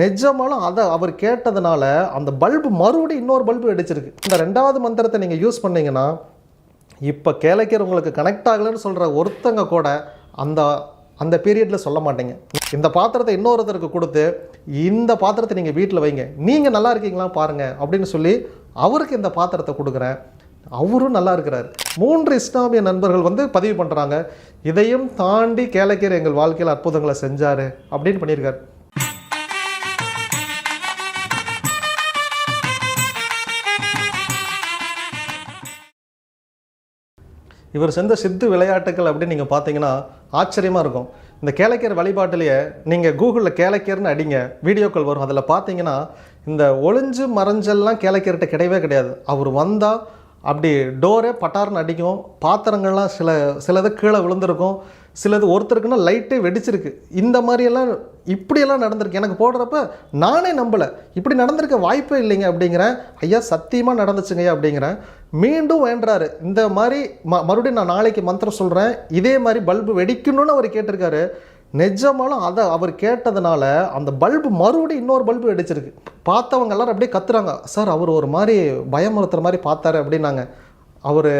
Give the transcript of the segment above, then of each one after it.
நிஜமாலும் அதை அவர் கேட்டதுனால அந்த பல்பு மறுபடியும் இன்னொரு பல்பு வெடிச்சிருக்கு. இந்த ரெண்டாவது மந்திரத்தை நீங்கள் யூஸ் பண்ணிங்கன்னா இப்போ கேளைக்கர் உங்களுக்கு கனெக்ட் ஆகலைன்னு சொல்கிற ஒருத்தங்க கூட அந்த அந்த பீரியடில் சொல்ல மாட்டீங்க. இந்த பாத்திரத்தை இன்னொருத்தருக்கு கொடுத்து இந்த பாத்திரத்தை நீங்கள் வீட்டில் வைங்க. நீங்கள் நல்லா இருக்கீங்களா பாருங்கள் அப்படின்னு சொல்லி அவருக்கு இந்த பாத்திரத்தை கொடுக்குறேன். அவரும் நல்லா இருக்கிறார். மூன்று இஸ்லாமிய நண்பர்கள் வந்து பதிவு பண்ணுறாங்க இதையும் தாண்டி கேளைக்கர் எங்கள் வாழ்க்கையில் அற்புதங்களை செஞ்சார் அப்படின்னு பண்ணியிருக்காரு. இவர் செஞ்ச சித்து விளையாட்டுகள் அப்படின்னு நீங்கள் பார்த்தீங்கன்னா ஆச்சரியமாக இருக்கும். இந்த கேளைக்கர் வழிபாட்டிலேயே நீங்கள் கூகுளில் கேளைக்கர்னு அடிங்க வீடியோக்கள் வரும். அதில் பார்த்தீங்கன்னா இந்த ஒளிஞ்சு மறைஞ்செல்லாம் கேளைக்கர்கிட்ட கிடையவே கிடையாது. அவர் வந்தால் அப்படி டோரே பட்டார்னு அடிக்கும் பாத்திரங்கள்லாம் சில சிலது கீழே விழுந்திருக்கும். சிலது ஒருத்தருக்குன்னா லைட்டே வெடிச்சிருக்கு. இந்த மாதிரியெல்லாம் இப்படியெல்லாம் நடந்திருக்கு. எனக்கு போடுறப்ப நானே நம்பலை. இப்படி நடந்திருக்க வாய்ப்பே இல்லைங்க அப்படிங்கிறேன். ஐயா சத்தியமாக நடந்துச்சுங்கய்யா அப்படிங்கிறேன். மீண்டும் வேண்டுறாரு. இந்த மாதிரி ம மறுபடியும் நான் நாளைக்கு மந்திரம் சொல்கிறேன் இதே மாதிரி பல்பு வெடிக்கணும்னு அவர் கேட்டிருக்காரு. நிஜமாலும் அதை அவர் கேட்டதுனால அந்த பல்பு மறுபடியும் இன்னொரு பல்பு வெடிச்சிருக்கு. பார்த்தவங்க எல்லாரும் அப்படியே கத்துறாங்க. சார் அவர் ஒரு மாதிரி பயமுறுத்துகிற மாதிரி பார்த்தாரு அப்படின்னாங்க. அவர்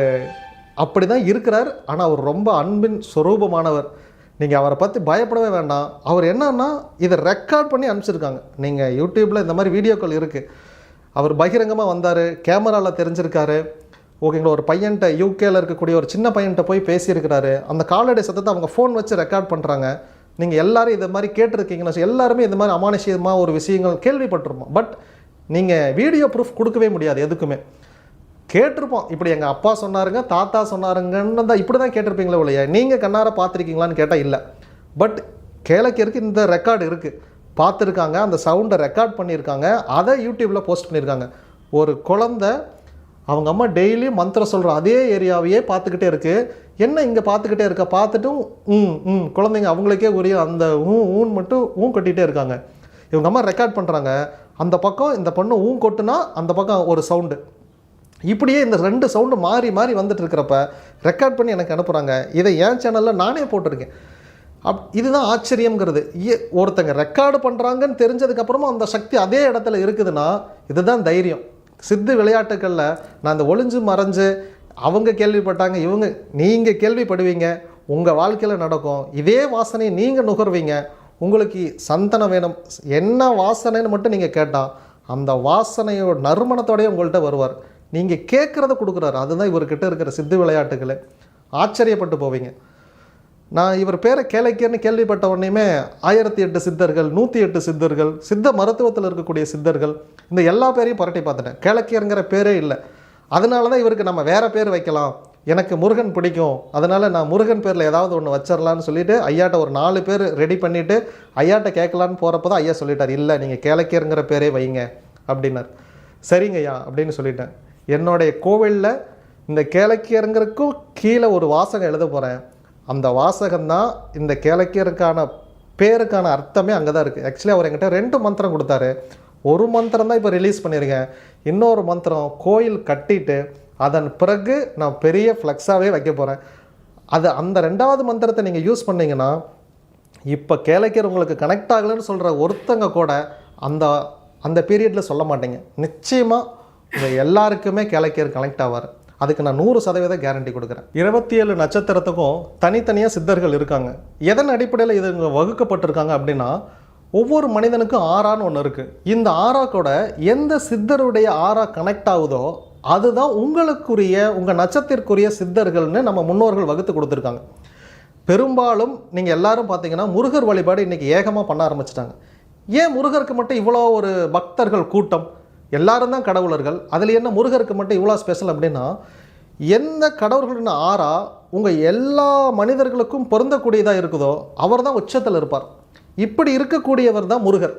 அப்படி தான் இருக்கிறார். ஆனால் அவர் ரொம்ப அன்பின் சொரூபமானவர். நீங்கள் அவரை பற்றி பயப்படவே வேண்டாம். அவர் என்னன்னா இதை ரெக்கார்ட் பண்ணி அனுப்பிச்சிருக்காங்க. நீங்கள் யூடியூப்பில் இந்த மாதிரி வீடியோக்கள் இருக்குது அவர் பகிரங்கமாக வந்தார் கேமராவில் தெரிஞ்சிருக்காரு. ஓகேங்களா ஒரு பையன்கிட்ட யூகேல இருக்கக்கூடிய ஒரு சின்ன பையன்கிட்ட போய் பேசியிருக்கிறாரு. அந்த காலடி சத்தத்தை அவங்க ஃபோன் வச்சு ரெக்கார்ட் பண்ணுறாங்க நீங்கள் எல்லாரும் இதை மாதிரி கேட்டிருக்கீங்கன்னா எல்லாருமே இந்த மாதிரி அமானுஷியமாக ஒரு விஷயங்கள் கேள்விப்பட்டிருப்போம். பட் நீங்கள் வீடியோ ப்ரூஃப் கொடுக்கவே முடியாது எதுக்குமே. கேட்டிருப்போம். இப்படி எங்கள் அப்பா சொன்னாருங்க தாத்தா சொன்னாருங்கன்னு தான் இப்படி தான் கேட்டிருப்பீங்களே இல்லையா நீங்கள் கண்ணார பார்த்துருக்கீங்களான்னு கேட்டால் இல்லை. பட் கேளக்கருக்கு இந்த ரெக்கார்டு இருக்குது பார்த்துருக்காங்க அந்த சவுண்டை ரெக்கார்ட் பண்ணியிருக்காங்க அதை யூடியூப்பில் போஸ்ட் பண்ணியிருக்காங்க. ஒரு குழந்த அவங்க அம்மா டெய்லி மந்திரம் சொல்கிற அதே ஏரியாவையே பார்த்துக்கிட்டே இருக்குது என்ன இங்கே பார்த்துக்கிட்டே இருக்க? பார்த்துட்டும் ம் ம் குழந்தைங்க அவங்களுக்கே உரிய அந்த ஊ ஊன் மட்டும் ஊன் கொட்டிகிட்டே இருக்காங்க. இவங்க அம்மா ரெக்கார்ட் பண்ணுறாங்க அந்த பக்கம் இந்த பொண்ணு ஊன் கொட்டுனா அந்த பக்கம் ஒரு சவுண்டு இப்படியே இந்த ரெண்டு சவுண்டு மாறி மாறி வந்துட்டு இருக்கிறப்ப ரெக்கார்ட் பண்ணி எனக்கு அனுப்புகிறாங்க இதை என் சேனலில் நானே போட்டிருக்கேன். அப் இதுதான் ஆச்சரியங்கிறது ஒருத்தங்க ரெக்கார்டு பண்ணுறாங்கன்னு தெரிஞ்சதுக்கப்புறமா அந்த சக்தி அதே இடத்துல இருக்குதுன்னா இதுதான் தைரியம். சித்து விளையாட்டுகளில் நான் அந்த ஒளிஞ்சு மறைஞ்சு அவங்க கேள்விப்பட்டாங்க இவங்க நீங்கள் கேள்விப்படுவீங்க உங்கள் வாழ்க்கையில் நடக்கும். இதே வாசனையை நீங்கள் நுகர்வீங்க. உங்களுக்கு சந்தனம் வேணும். என்ன வாசனைன்னு மட்டும் நீங்கள் கேட்டால் அந்த வாசனையோட நறுமணத்தோடய உங்கள்கிட்ட வருவார். நீங்கள் கேட்குறத கொடுக்குறாரு. அதுதான் இவர்கிட்ட இருக்கிற சித்து விளையாட்டுகளை. ஆச்சரியப்பட்டு போவீங்க. நான் இவர் பேரை கேளைக்கேன்னு கேள்விப்பட்ட உடனேயுமே ஆயிரத்தி எட்டு சித்தர்கள் நூற்றி எட்டு சித்தர்கள் சித்த மருத்துவத்தில் இருக்கக்கூடிய சித்தர்கள் இந்த எல்லா பேரையும் புரட்டி பார்த்துட்டேன். கேளக்கியருங்கிற பேரே இல்லை. அதனால தான் இவருக்கு நம்ம வேறு பேர் வைக்கலாம். எனக்கு முருகன் பிடிக்கும். அதனால் நான் முருகன் பேரில் ஏதாவது ஒன்று வச்சிடலான்னு சொல்லிட்டு ஐயாட்ட ஒரு நாலு பேர் ரெடி பண்ணிவிட்டு ஐயாட்ட கேட்கலான்னு போகிறப்ப தான் ஐயா சொல்லிட்டார். இல்லை நீங்கள் கேளக்கியருங்கிற பேரே வைங்க அப்படின்னார். சரிங்க ஐயா அப்படின்னு சொல்லிட்டேன். என்னுடைய கோவிலில் இந்த கேளக்கியருங்கிறக்கும் கீழே ஒரு வாசகம் எழுத போகிறேன் அந்த வாசகம்தான் இந்த கேளக்கியருக்கான பேருக்கான அர்த்தமே அங்கே தான் இருக்குது ஆக்சுவலி அவர் என்கிட்ட ரெண்டு மந்திரம் கொடுத்தாரு. ஒரு மந்திரம் தான் இப்போ ரிலீஸ் பண்ணியிருக்கேன் இன்னொரு மந்திரம் கோயில் கட்டிட்டு அதன் பிறகு நான் பெரிய ஃப்ளெக்ஸாகவே வைக்க போகிறேன் அது அந்த ரெண்டாவது மந்திரத்தை நீங்கள் யூஸ் பண்ணீங்கன்னா இப்போ கேளைக்கர் உங்களுக்கு கனெக்ட் ஆகலைன்னு சொல்கிற ஒருத்தங்க கூட அந்த அந்த பீரியடில் சொல்ல மாட்டீங்க. நிச்சயமாக உங்கள் எல்லாருக்குமே கேளைக்கர் கனெக்ட் ஆவார். அதுக்கு நான் நூறு சதவீத கேரண்டி கொடுக்குறேன். இருபத்தி ஏழு நட்சத்திரத்துக்கும் தனித்தனியாக சித்தர்கள் இருக்காங்க. எதன் அடிப்படையில் இது வகுக்கப்பட்டிருக்காங்க அப்படின்னா ஒவ்வொரு மனிதனுக்கும் ஆறான்னு ஒன்று இருக்குது இந்த ஆறா கூட எந்த சித்தருடைய ஆறா கனெக்ட் ஆகுதோ அதுதான் உங்களுக்குரிய உங்கள் நட்சத்திற்குரிய சித்தர்கள்னு நம்ம முன்னோர்கள் வகுத்து கொடுத்துருக்காங்க. பெரும்பாலும் நீங்கள் எல்லாரும் பார்த்தீங்கன்னா முருகர் வழிபாடு இன்றைக்கி ஏகமாக பண்ண ஆரம்பிச்சிட்டாங்க. ஏன் முருகருக்கு மட்டும் இவ்வளோ ஒரு பக்தர்கள் கூட்டம்? எல்லாரும் தான் கடவுளர்கள். அதில் என்ன முருகருக்கு மட்டும் இவ்வளோ ஸ்பெஷல் அப்படின்னா எந்த கடவுள்களின் ஆறா உங்கள் எல்லா மனிதர்களுக்கும் பொருந்தக்கூடியதாக இருக்குதோ அவர் தான் உச்சத்தில் இருப்பார். இப்படி இருக்கக்கூடியவர் தான் முருகர்.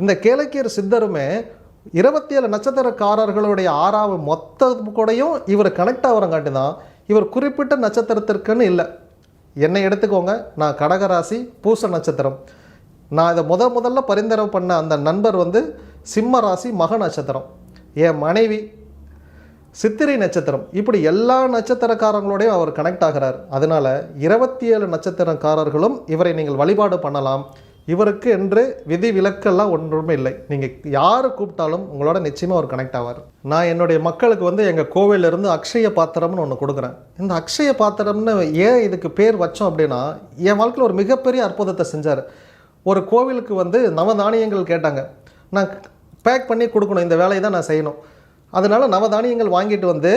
இந்த கேளக்கியர் சித்தருமே இருபத்தி ஏழு நட்சத்திரக்காரர்களுடைய ஆறாவது மொத்த கூடையும் இவர் கனெக்ட் ஆகிறங்காட்டி தான் இவர் குறிப்பிட்ட நட்சத்திரத்திற்குன்னு இல்லை. என்னை எடுத்துக்கோங்க நான் கடகராசி பூச நட்சத்திரம். நான் இதை முத முதல்ல பரிந்துரை பண்ண அந்த நண்பர் வந்து சிம்ம ராசி மக நட்சத்திரம். என் மனைவி சித்திரை நட்சத்திரம். இப்படி எல்லா நட்சத்திரக்காரங்களோடையும் அவர் கனெக்ட் ஆகிறார். அதனால் இருபத்தி ஏழு நட்சத்திரக்காரர்களும் இவரை நீங்கள் வழிபாடு பண்ணலாம். இவருக்கு என்று விதி விலக்கெல்லாம் ஒன்றுமே இல்லை. நீங்கள் யார் கூப்பிட்டாலும் உங்களோட நிச்சயமாக அவர் கனெக்ட் ஆவார். நான் என்னுடைய மக்களுக்கு வந்து எங்கள் கோவிலிருந்து அக்ஷய பாத்திரம்னு ஒன்று கொடுக்குறேன். இந்த அக்ஷய பாத்திரம்னு ஏன் இதுக்கு பேர் வச்சோம் அப்படின்னா என் வாழ்க்கையில் ஒரு மிகப்பெரிய அற்புதத்தை செஞ்சார். ஒரு கோவிலுக்கு வந்து நவதானியங்கள் கேட்டாங்க. நான் பேக் பண்ணி கொடுக்கணும் இந்த வேலையை தான் நான் செய்யணும். அதனால நவதானியங்கள் வாங்கிட்டு வந்து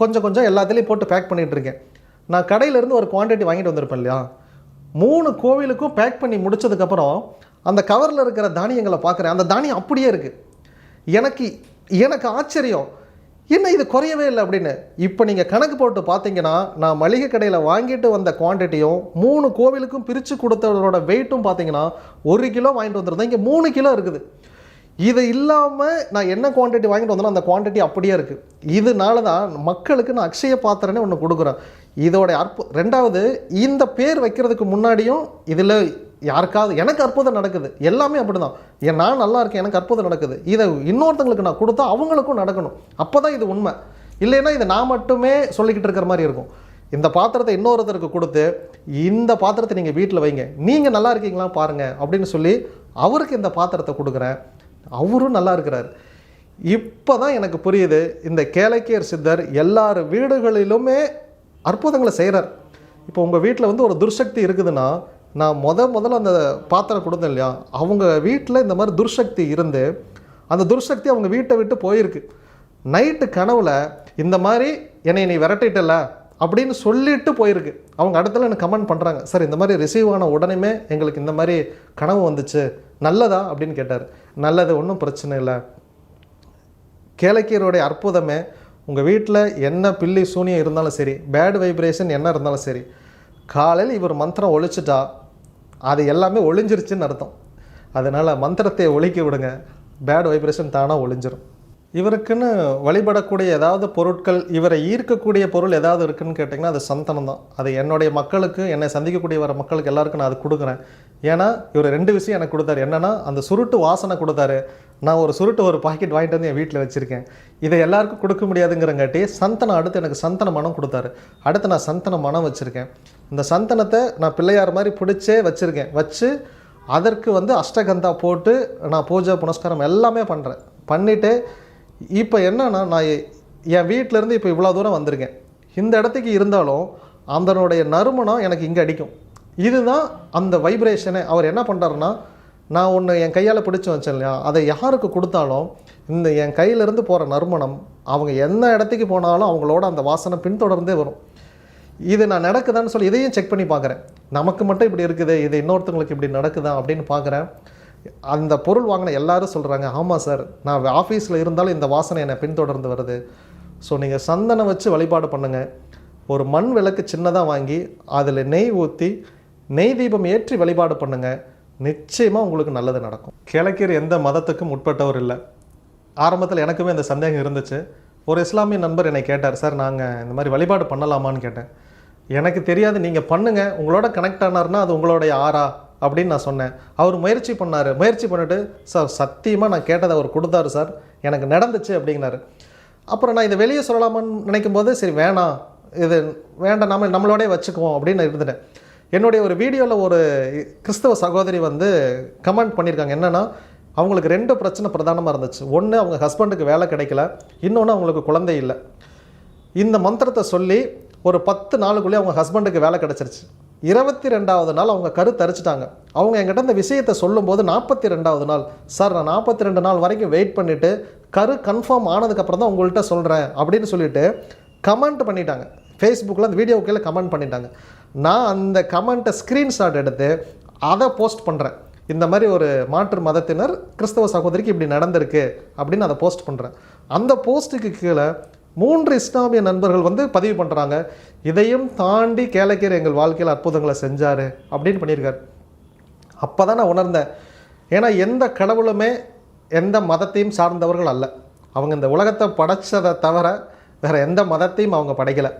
கொஞ்சம் கொஞ்சம் எல்லாத்துலேயும் போட்டு பேக் பண்ணிகிட்டு இருக்கேன். நான் கடையிலேருந்து ஒரு குவாண்டிட்டி வாங்கிட்டு வந்திருப்பேன் இல்லையா? மூணு கோவிலுக்கும் பேக் பண்ணி முடிச்சதுக்கப்புறம் அந்த கவரில் இருக்கிற தானியங்களை பார்க்குறேன். அந்த தானியம் அப்படியே இருக்குது எனக்கு எனக்கு ஆச்சரியம். என்ன இது குறையவே இல்லை அப்படின்னு. இப்போ நீங்கள் கணக்கு போட்டு பார்த்தீங்கன்னா நான் மளிகை கடையில் வாங்கிட்டு வந்த குவான்டிட்டியும் மூணு கோவிலுக்கும் பிரித்து கொடுத்தவரோட வெயிட்டும் பார்த்தீங்கன்னா ஒரு கிலோ வாங்கிட்டு வந்துருந்தேன். இங்கே மூணு கிலோ இருக்குது. இது இல்லாமல் நான் என்ன குவான்டிட்டி வாங்கிட்டு வந்தேனோ அந்த குவான்டிட்டி அப்படியே இருக்குது இதனால தான் மக்களுக்கு நான் அக்ஷய பாத்திரனே ஒன்று கொடுக்குறேன். இதோடைய அற்பு ரெண்டாவது இந்த பேர் வைக்கிறதுக்கு முன்னாடியும் இதில் யாருக்காவது எனக்கு அற்புதம் நடக்குது. எல்லாமே அப்படிதான். ஏன் நான் நல்லா இருக்கேன் எனக்கு அற்புதம் நடக்குது. இதை இன்னொருத்தங்களுக்கு நான் கொடுத்தா அவங்களுக்கும் நடக்கணும். அப்போ தான் இது உண்மை. இல்லைன்னா இதை நான் மட்டுமே சொல்லிக்கிட்டு இருக்கிற மாதிரி இருக்கும். இந்த பாத்திரத்தை இன்னொருத்தருக்கு கொடுத்து இந்த பாத்திரத்தை நீங்கள் வீட்டில் வைங்க. நீங்கள் நல்லா இருக்கீங்களா பாருங்கள் அப்படின்னு சொல்லி அவருக்கு இந்த பாத்திரத்தை கொடுக்குறேன். அவரும் நல்லா இருக்கிறார். இப்போ தான் எனக்கு புரியுது இந்த கேளக்கியர் சித்தர் எல்லார் வீடுகளிலுமே அற்புதங்களை செய்கிறார் இப்போ உங்கள் வீட்டில் வந்து ஒரு துர்சக்தி இருக்குதுன்னா நான் முத முதல்ல அந்த பாத்திரம் கொடுத்தேன் இல்லையா அவங்க வீட்டில் இந்த மாதிரி துர்சக்தி இருந்து அந்த துர்சக்தி அவங்க வீட்டை விட்டு போயிருக்கு. நைட்டு கனவுல இந்த மாதிரி என்னை நீ விரட்டிட்டல அப்படின்னு சொல்லிட்டு போயிருக்கு. அவங்க இடத்துல எனக்கு கமெண்ட் பண்ணுறாங்க சார் இந்த மாதிரி ரிசீவ் ஆன உடனேமே எங்களுக்கு இந்த மாதிரி கனவு வந்துச்சு நல்லதா அப்படின்னு கேட்டார். நல்லது ஒன்றும் பிரச்சனை இல்லை. கேளக்கியருடைய அற்புதமே உங்கள் வீட்டில் என்ன பில்லி சூனியம் இருந்தாலும் சரி பேட் வைப்ரேஷன் என்ன இருந்தாலும் சரி காலையில் இவர் மந்திரம் ஒழிச்சிட்டா அது எல்லாமே ஒழிஞ்சிருச்சுன்னு அர்த்தம். அதனால் மந்திரத்தை ஒழிக்க விடுங்க. பேட் வைப்ரேஷன் தானாக ஒழிஞ்சிரும் இவருக்குன்னு வழிபடக்கூடிய ஏதாவது பொருட்கள் இவரை ஈர்க்கக்கூடிய பொருள் ஏதாவது இருக்குன்னு கேட்டிங்கன்னா அது சந்தனம் தான். அது என்னுடைய மக்களுக்கு என்னை சந்திக்கக்கூடிய வர மக்களுக்கு எல்லாருக்கும் நான் அது கொடுக்குறேன். ஏன்னா இவர் ரெண்டு விஷயம் எனக்கு கொடுத்தாரு. என்னன்னா அந்த சுருட்டு வாசனை கொடுத்தாரு. நான் ஒரு சுருட்டு ஒரு பாக்கெட் வாங்கிட்டு வந்து என் வீட்டில் வச்சுருக்கேன். இதை எல்லாருக்கும் கொடுக்க முடியாதுங்கிறங்காட்டி சந்தனம் அடுத்து எனக்கு சந்தன மனம் கொடுத்தாரு. அடுத்து நான் சந்தன மனம் வச்சுருக்கேன். இந்த சந்தனத்தை நான் பிள்ளையார் மாதிரி பிடிச்சே வச்சுருக்கேன். வச்சு அதற்கு வந்து அஷ்டகந்தா போட்டு நான் பூஜை புனஸ்காரம் எல்லாமே பண்ணுறேன் பண்ணிவிட்டு இப்போ என்னன்னா நான் எ- என் வீட்டிலேருந்து இப்போ இவ்வளோ தூரம் வந்திருக்கேன். இந்த இடத்துக்கு இருந்தாலும் அதனுடைய நறுமணம் எனக்கு இங்கே அடிக்கும். இதுதான் அந்த வைப்ரேஷனை அவர் என்ன பண்ணுறாருன்னா நான் ஒன்று என் கையால் பிடிச்சி வச்சேன் இல்லையா அதை யாருக்கு கொடுத்தாலும் இந்த என் கையிலேருந்து போகிற நறுமணம் அவங்க எந்த இடத்துக்கு போனாலும் அவங்களோட அந்த வாசனை பின்தொடர்ந்தே வரும். இது நான் நடக்குதான்னு சொல்லி இதையும் செக் பண்ணி பார்க்குறேன். நமக்கு மட்டும் இப்படி இருக்குது இது இன்னொருத்தவங்களுக்கு இப்படி நடக்குதா அப்படின்னு பார்க்குறேன். அந்த பொருள் வாங்கின எல்லாரும் சொல்கிறாங்க ஆமாம் சார் நான் ஆஃபீஸில் இருந்தாலும் இந்த வாசனை என்னை பின்தொடர்ந்து வருது. ஸோ நீங்கள் சந்தனம் வச்சு வழிபாடு பண்ணுங்கள் ஒரு மண் விளக்கு சின்னதாக வாங்கி அதில் நெய் ஊற்றி நெய் தீபம் ஏற்றி வழிபாடு பண்ணுங்கள் நிச்சயமாக உங்களுக்கு நல்லது நடக்கும். கிழக்கீர் எந்த மதத்துக்கும் உட்பட்டவர் இல்லை. ஆரம்பத்தில் எனக்குமே அந்த சந்தேகம் இருந்துச்சு. ஒரு இஸ்லாமிய நண்பர் என்னை கேட்டார் சார் நாங்கள் இந்த மாதிரி வழிபாடு பண்ணலாமான்னு கேட்டேன். எனக்கு தெரியாது நீங்கள் பண்ணுங்கள் உங்களோட கனெக்ட் ஆனார்னா அது உங்களுடைய ஆறா? அப்படின்னு நான் சொன்னேன். அவர் முயற்சி பண்ணார். முயற்சி பண்ணிவிட்டு சார் சத்தியமாக நான் கேட்டதை அவர் கொடுத்தாரு சார். எனக்கு நடந்துச்சு அப்படிங்கிறாரு. அப்புறம் நான் இதை வெளியே சொல்லலாமான்னு நினைக்கும் போது சரி வேணாம். இது வேண்டாம். நம்ம நம்மளோடய வச்சுக்குவோம் அப்படின்னு இருந்துட்டேன். என்னுடைய ஒரு வீடியோவில் ஒரு கிறிஸ்தவ சகோதரி வந்து கமெண்ட் பண்ணியிருக்காங்க. என்னென்னா அவங்களுக்கு ரெண்டு பிரச்சனை பிரதானமாக இருந்துச்சு. ஒன்று அவங்க ஹஸ்பண்டுக்கு வேலை கிடைக்கல. இன்னொன்று அவங்களுக்கு குழந்தை இல்லை. இந்த மந்திரத்தை சொல்லி ஒரு பத்து நாளுக்குள்ளேயே அவங்க ஹஸ்பண்டுக்கு வேலை கிடச்சிருச்சு. இருபத்தி ரெண்டாவது நாள் அவங்க கரு தரிச்சிட்டாங்க. அவங்க என்கிட்ட இந்த விஷயத்தை சொல்லும்போது நாற்பத்தி ரெண்டாவது நாள் சார் நான் நாற்பத்தி ரெண்டு நாள் வரைக்கும் வெயிட் பண்ணிவிட்டு கரு கன்ஃபார்ம் ஆனதுக்கப்புறம் தான் உங்கள்கிட்ட சொல்கிறேன் அப்படின்னு சொல்லிட்டு கமெண்ட் பண்ணிட்டாங்க. ஃபேஸ்புக்கில் அந்த வீடியோ கீழே கமெண்ட் பண்ணிட்டாங்க. நான் அந்த கமெண்ட்டை ஸ்க்ரீன்ஷாட் எடுத்து அதை போஸ்ட் பண்ணுறேன் இந்த மாதிரி ஒரு மாற்று மதத்தினர் கிறிஸ்தவ சகோதரிக்கு இப்படி நடந்திருக்கு அப்படின்னு அதை போஸ்ட் பண்ணுறேன் அந்த போஸ்ட்டுக்கு கீழே மூன்று இஸ்லாமிய நண்பர்கள் வந்து பதிவு பண்ணுறாங்க இதையும் தாண்டி கேளக்கீர் எங்கள் வாழ்க்கையில் அற்புதங்களை செஞ்சார் அப்படின்னு பண்ணியிருக்காரு. அப்போ தான் நான் உணர்ந்தேன். ஏன்னா எந்த கடவுளுமே எந்த மதத்தையும் சார்ந்தவர்கள் அல்ல. அவங்க இந்த உலகத்தை படைச்சதை தவிர வேற எந்த மதத்தையும் அவங்க படைக்கலை.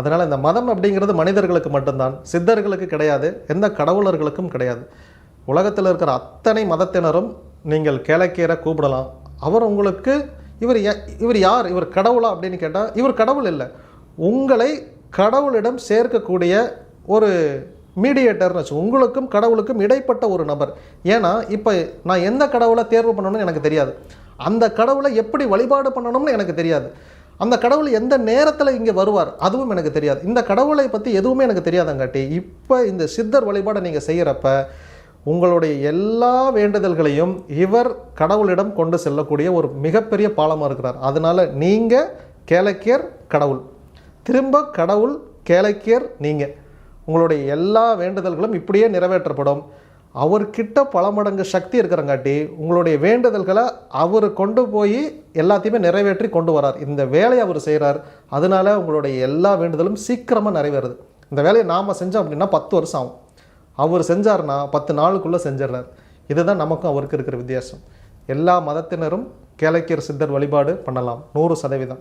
அதனால் இந்த மதம் அப்படிங்கிறது மனிதர்களுக்கு மட்டும்தான். சித்தர்களுக்கு கிடையாது. எந்த கடவுளர்களுக்கும் கிடையாது. உலகத்தில் இருக்கிற அத்தனை மதத்தினரும் நீங்கள் கேளக்கீரை கூப்பிடலாம். அவர் உங்களுக்கு இவர் இவர் யார்? இவர் கடவுளா அப்படின்னு கேட்டால் இவர் கடவுள் இல்லை. உங்களை கடவுளிடம் சேர்க்கக்கூடிய ஒரு மீடியேட்டர்னு வச்சு உங்களுக்கும் கடவுளுக்கும் இடைப்பட்ட ஒரு நபர். ஏன்னா இப்போ நான் எந்த கடவுளை தேர்வு பண்ணணும்னு எனக்கு தெரியாது. அந்த கடவுளை எப்படி வழிபாடு பண்ணணும்னு எனக்கு தெரியாது. அந்த கடவுள் எந்த நேரத்தில் இங்கே வருவார் அதுவும் எனக்கு தெரியாது. இந்த கடவுளை பற்றி எதுவுமே எனக்கு தெரியாதங்காட்டி இப்போ இந்த சித்தர் வழிபாடை நீங்கள் செய்கிறப்ப உங்களுடைய எல்லா வேண்டுதல்களையும் இவர் கடவுளிடம் கொண்டு செல்லக்கூடிய ஒரு மிகப்பெரிய பாலமாக இருக்கிறார். அதனால் நீங்கள் கேளக்கியர் கடவுள். திரும்ப கடவுள் கேளக்கியர் நீங்கள் உங்களுடைய எல்லா வேண்டுதல்களும் இப்படியே நிறைவேற்றப்படும். அவர்கிட்ட பல மடங்கு சக்தி இருக்கிறங்காட்டி உங்களுடைய வேண்டுதல்களை அவர் கொண்டு போய் எல்லாத்தையுமே நிறைவேற்றி கொண்டு வரார். இந்த வேலையை அவர் செய்கிறார் அதனால உங்களுடைய எல்லா வேண்டுதலும் சீக்கிரமாக நிறைவேறுது. இந்த வேலையை நாம் செஞ்சோம் அப்படின்னா பத்து வருஷம் ஆகும். அவர் செஞ்சார்னா பத்து நாளுக்குள்ளே செஞ்சிடறார். இதுதான் நமக்கும் அவருக்கு இருக்கிற வித்தியாசம். எல்லா மதத்தினரும் கேளக்கியர் சித்தர் வழிபாடு பண்ணலாம். நூறு சதவீதம்.